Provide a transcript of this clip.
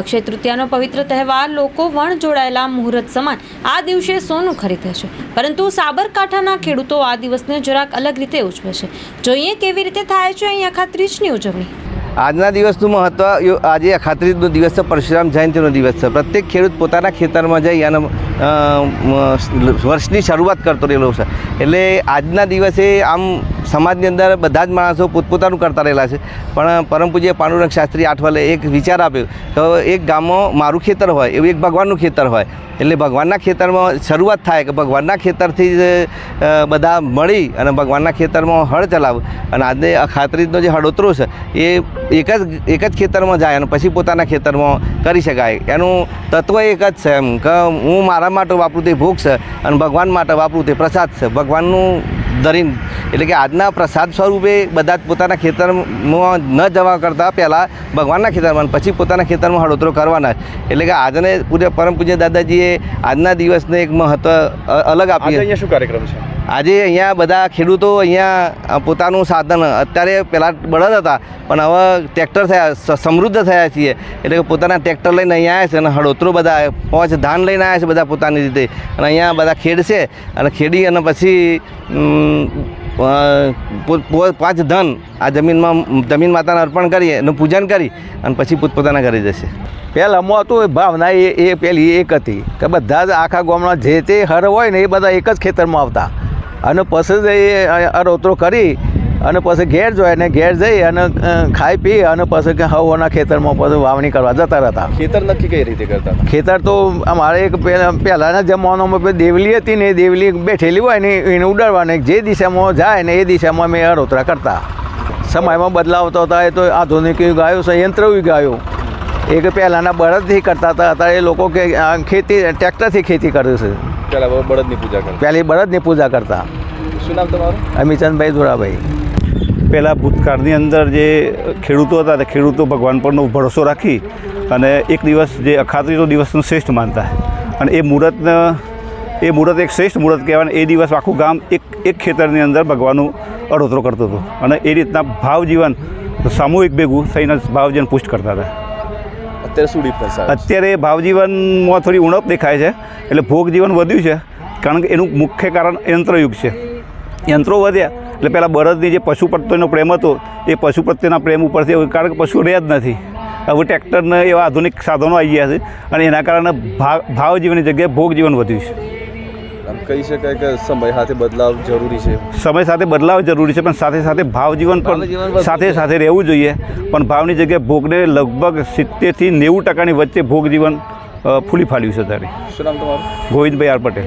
અક્ષય તૃતીયાનો પવિત્ર તહેવાર, લોકો વણ જોડાયેલા, મુહૂર્ત સમાન. આ દિવસે સોનું ખરીદે છે પરંતુ સાબરકાંઠાના ખેડૂતો આ દિવસને જરાક અલગ રીતે ઉજવે છે. જોઈએ કેવી રીતે થાય છે અહીં અખાત્રીજની ઉજવણી. આજના દિવસનું મહત્ત્વ આજે અખાત્રીજનો દિવસ છે, પરશુરામ જયંતિનો દિવસ છે. પ્રત્યેક ખેડૂત પોતાના ખેતરમાં જઈ અને વર્ષની શરૂઆત કરતો રહેલો છે. એટલે આજના દિવસે આમ સમાજની અંદર બધા જ માણસો પોતપોતાનું કરતા રહેલા છે. પણ પરમ પૂજ્ય પાંડુરંગ શાસ્ત્રી આઠવાલે એક વિચાર આપ્યો કે એક ગામમાં મારું ખેતર હોય, એવું એક ભગવાનનું ખેતર હોય. એટલે ભગવાનના ખેતરમાં શરૂઆત થાય કે ભગવાનના ખેતરથી જ બધા મળી અને ભગવાનના ખેતરમાં હળ ચલાવ. અને આજે ખાતરીનો જે હળોતરો છે, એ એક જ એક જ ખેતરમાં જાય અને પછી પોતાના ખેતરમાં કરી શકાય. એનું તત્વ એક જ છે એમ કે હું મારા માટે વાપરું તે ભોગ છે અને ભગવાન માટે વાપરું તે પ્રસાદ છે. ભગવાનનું ધરીને એટલે કે આજના પ્રસાદ સ્વરૂપે બધા જ પોતાના ખેતરમાં ન જવા કરતાં પહેલાં ભગવાનના ખેતરમાં પછી પોતાના ખેતરમાં હળોતરો કરવાના. એટલે કે આજને પૂરે પરમ પૂજ્ય દાદાજીએ આજના દિવસને એક મહત્ત્વ અલગ આપી અહીંયા શું કાર્યક્રમ છે? આજે અહીંયા બધા ખેડૂતો અહીંયા પોતાનું સાધન, અત્યારે પહેલાં બળદ હતા, પણ હવે ટ્રેક્ટર થયા સમૃદ્ધ થયા છીએ. એટલે કે પોતાના ટ્રેક્ટર લઈને અહીંયા આવ્યા છે અને હળોતરો બધા પાંચ ધાન લઈને આવ્યા છે બધા પોતાની રીતે. અને અહીંયા બધા ખેડશે અને ખેડી અને પછી પાંચ ધન આ જમીનમાં, જમીન માતાને અર્પણ કરીએ, એનું પૂજન કરી અને પછી પોતપોતાના ઘરે જશે. પહેલાંમાં હતું, એ ભાવના એ એ પેલી એક હતી. કે બધા જ આખા ગામના જે તે હર હોય ને એ બધા એક જ ખેતરમાં આવતા. અને પછી જ એ અરોતરો કરી અને પછી ઘેર જોઈએ ને ઘેર જઈ અને ખાઈ પી અને પછી કે હવોના ખેતરમાં પછી વાવણી કરવા જતા હતા ખેતર નક્કી કઈ રીતે કરતા ખેતર તો અમારે એક પહેલા પહેલાંના જમાનામાં દેવલી હતી ને એ દેવલી બેઠેલી હોય ને એને ઉડાડવાની જે દિશામાં જાય ને એ દિશામાં અમે અરોતરા કરતા. સમયમાં બદલાવ હતા એ તો આધુનિક યુગ આવ્યું સંયંત્ર યુગ આવ્યો. એક પહેલાંના બળદથી કરતા હતા અત્યારે એ લોકો કે ખેતી ટ્રેક્ટરથી ખેતી કરે છે. પેલા બ- બળદની પૂજા કરતા. પહેલી બળદની પૂજા કરતા. શું નામ તમારું? અમીચંદભાઈ ધોરાભાઈ પહેલાં ભૂતકાળની અંદર જે ખેડૂતો હતા તે ખેડૂતો ભગવાન પરનો ભરોસો રાખી અને એક દિવસ જે અખાત્રીનો દિવસનું શ્રેષ્ઠ માનતા. અને એ મુહૂર્તને એ મુહૂર્ત એક શ્રેષ્ઠ મુહૂર્ત કહેવાય એ દિવસ આખું ગામ એક એક ખેતરની અંદર ભગવાનનું અડોતરો કરતું હતું. અને એ રીતના ભાવજીવન સામૂહિક ભેગું થઈને ભાવજીવન પુષ્ટ કરતા હતા. અત્યારે શું ડિફરન્સ? અત્યારે ભાવજીવનમાં થોડી ઉણપ દેખાય છે, એટલે ભોગ જીવન વધ્યું છે, કારણ કે એનું મુખ્ય કારણ યંત્રયુગ છે. યંત્રો વધ્યા, એટલે પહેલાં બળદની જે પશુ પ્રત્યેનો પ્રેમ હતો, એ પશુ પ્રત્યેના પ્રેમ ઉપરથી કારણ કે પશુ રહ્યા જ નથી. હવે ટ્રેક્ટરને એવા આધુનિક સાધનો આવી ગયા છે, અને એના કારણે ભાવ ભાવ જીવનની જગ્યાએ ભોગ જીવન વધ્યું છે. આમ કહી શકાય કે સમય સાથે બદલાવ જરૂરી છે. સમય સાથે બદલાવ જરૂરી છે પણ સાથે સાથે ભાવ જીવન પણ સાથે સાથે રહેવું જોઈએ. પણ ભાવની જગ્યાએ ભોગને લગભગ સિત્તેરથી નેવું ટકાની વચ્ચે ભોગ જીવન ફૂલી ફાલ્યું છે ત્યારે શું નામ તમારું? ગોવિંદભાઈ આર પટેલ.